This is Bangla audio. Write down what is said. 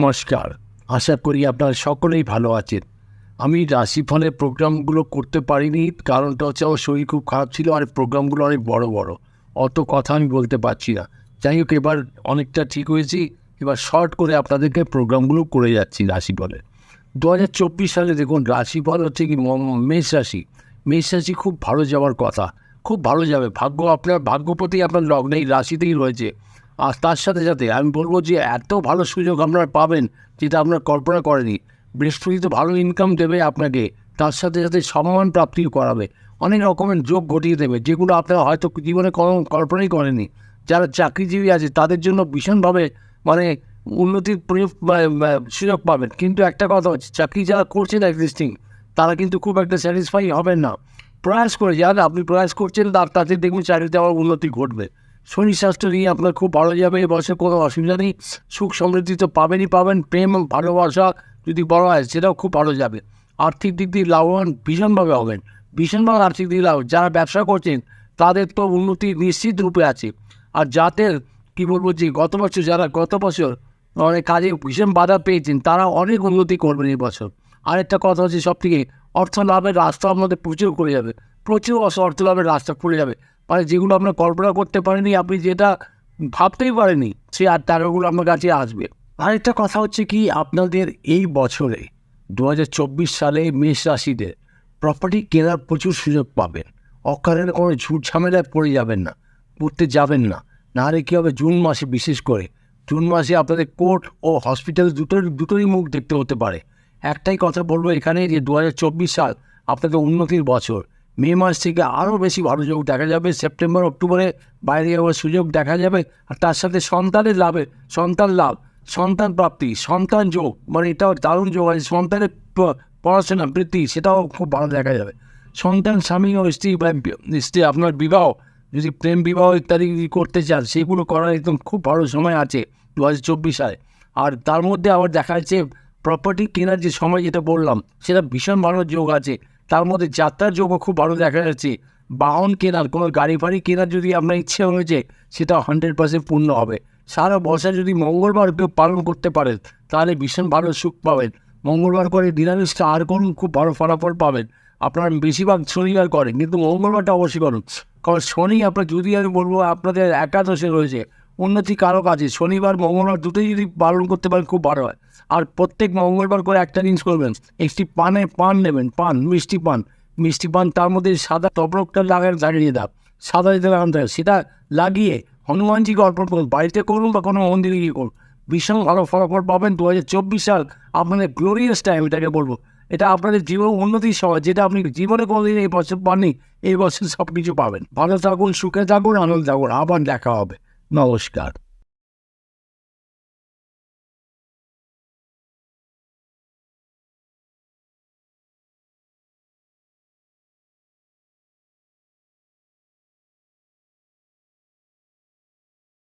নমস্কার। আশা করি আপনারা সকলেই ভালো আছেন। আমি রাশিফলের প্রোগ্রামগুলো করতে পারিনি, কারণটা হচ্ছে আমার শরীর খুব খারাপ ছিল আর প্রোগ্রামগুলো অনেক বড় বড়। অত কথা আমি বলতে পারছি না। যাই হোক, এবার অনেকটা ঠিক হয়েছি। এবার শর্ট করে আপনাদেরকে প্রোগ্রামগুলো করে যাচ্ছি রাশিফলে। দু হাজার চব্বিশ সালে দেখুন, রাশিফল হচ্ছে কি মেষ রাশি। মেষ রাশি খুব ভালো যাওয়ার কথা। খুব ভালো যাবে। ভাগ্য আপনার, ভাগ্যপতি আপনার লগ্নে এই রাশিতেই রয়েছে। আর তার সাথে সাথে আমি বলব যে এত ভালো সুযোগ আপনারা পাবেন যেটা আপনার কল্পনা করেনি বৃহস্পতি তো ভালো ইনকাম দেবে আপনাকে, তার সাথে সাথে সম্মান প্রাপ্তিও করাবে। অনেক রকমের যোগ ঘটিয়ে দেবে, যেগুলো আপনারা হয়তো জীবনে কল্পনাই করেনি যারা চাকরিজীবী আছে, তাদের জন্য ভীষণভাবে মানে উন্নতির প্রয়োগ সুযোগ পাবেন। কিন্তু একটা কথা হচ্ছে, চাকরি যারা করছেন এক্সিস্টিং তারা কিন্তু খুব একটা স্যাটিসফাই হবেন না। প্রয়াস করে যান, আপনি প্রয়াস করছেন, তার তাতে দেখবেন চাকরিতে আমার উন্নতি ঘটবে। শরীর স্বাস্থ্য নিয়ে আপনার খুব ভালো যাবে এবছর কোনো অসুবিধা নেই। সুখ সমৃদ্ধি তো পাবেনই পাবেন, প্রেম, ভালোবাসা যদি বড় হয় সেটাও খুব ভালো যাবে। আর্থিক দিক দিয়ে লাভবান ভীষণভাবে হবেন। ভীষণভাবে আর্থিক দিক লাভ যারা ব্যবসা করছেন, তাদের তো উন্নতি নিশ্চিত রূপে আছে। আর যাদের, কী বলব যে, গত বছর যারা, গত বছর অনেক কাজে ভীষণ বাধা পেয়েছেন, তারা অনেক উন্নতি করবেন এই বছর। আরেকটা কথা হচ্ছে সব থেকে অর্থ লাভের রাস্তা আপনাদের প্রচুর করে যাবে। প্রচুর অর্থ লাভের রাস্তা খুলে যাবে। মানে যেগুলো আপনার কল্পনা করতে পারেনি, আপনি যেটা ভাবতেই পারেনি সে আর টাকাগুলো আপনার কাছে আসবে। আরেকটা কথা হচ্ছে কি, আপনাদের এই বছরে দু হাজার চব্বিশ সালে মেষ রাশিতে প্রপার্টি কেনার প্রচুর সুযোগ পাবেন। অকারণে কোনো ঝুট ঝামেলায় পড়ে যাবেন না, পড়তে যাবেন না। নাহলে কী হবে, জুন মাসে বিশেষ করে। জুন মাসে আপনাদের কোর্ট ও হসপিটাল দুটোর, দুটোরই মুখ দেখতে হতে পারে। একটাই কথা বলব এখানে যে দু হাজার চব্বিশ সাল আপনাদের উন্নতির বছর মে মাস থেকে আরও বেশি ভালো যোগ দেখা যাবে। সেপ্টেম্বর, অক্টোবরে বাইরে যাওয়ার সুযোগ দেখা যাবে আর তার সাথে সন্তানের লাভে, সন্তান লাভ, সন্তান প্রাপ্তি, সন্তান যোগ মানে এটাও দারুণ যোগ আছে। সন্তানের পড়াশোনা, বৃত্তি, সেটাও খুব ভালো দেখা যাবে। সন্তান, স্বামী ও স্ত্রী বা স্ত্রী, আপনার বিবাহ, যদি প্রেম, বিবাহ ইত্যাদি যদি করতে চান, সেগুলো করার একদম খুব ভালো সময় আছে দু হাজার চব্বিশ সালে। আর তার মধ্যে আবার দেখা যাচ্ছে প্রপার্টি কেনার যে সময় যেটা বললাম, সেটা ভীষণ ভালো যোগ আছে। তার মধ্যে যাত্রার যোগও খুব ভালো দেখা যাচ্ছে। বাহন কেনার, কোনো গাড়ি ফাড়ি কেনার যদি আপনার ইচ্ছে হয়েছে, সেটা হান্ড্রেড পার্সেন্ট পূর্ণ হবে। সারা বছর যদি মঙ্গলবার কেউ পালন করতে পারেন, তাহলে ভীষণ ভালো সুখ পাবেন। মঙ্গলবার করে নিরামিষটা আর করুন, খুব ভালো ফলাফল পাবেন। আপনার বেশিরভাগ শনিবার করেন কিন্তু মঙ্গলবারটা অবশ্যই করুন। কারণ শনি আপনার, যদি আমি বলব, আপনাদের একাদশে রয়েছে উন্নতি কারক আছে শনিবার, মঙ্গলবার দুটোই যদি পালন করতে পারেন, খুব ভালো হয়। আর প্রত্যেক মঙ্গলবার করে একটা জিনিস করবেন, একটি পানে পান নেবেন, পান, মিষ্টি পান। মিষ্টি পান তার মধ্যে সাদা তবরকটা লাগান লাগিয়ে দাও। সাদা যেটা লাগান থাকে সেটা লাগিয়ে হনুমানজিকে অর্পণ করুন। বাড়িতে করুন বা কোনো মন্দিরে গিয়ে করুন। ভীষণ ভালো ফলাফল পাবেন। দু হাজার চব্বিশ সাল আপনাদের গ্লোরিয়াস টাইম এটাকে বলব। এটা আপনাদের জীবন উন্নতির সময় যেটা আপনি জীবনে কোনোদিন এই বছর পাননি, এই বছর সব কিছু পাবেন। ভালো থাকুন, সুখে থাকুন, আনন্দ থাকুন। আবার দেখা হবে। নমস্কার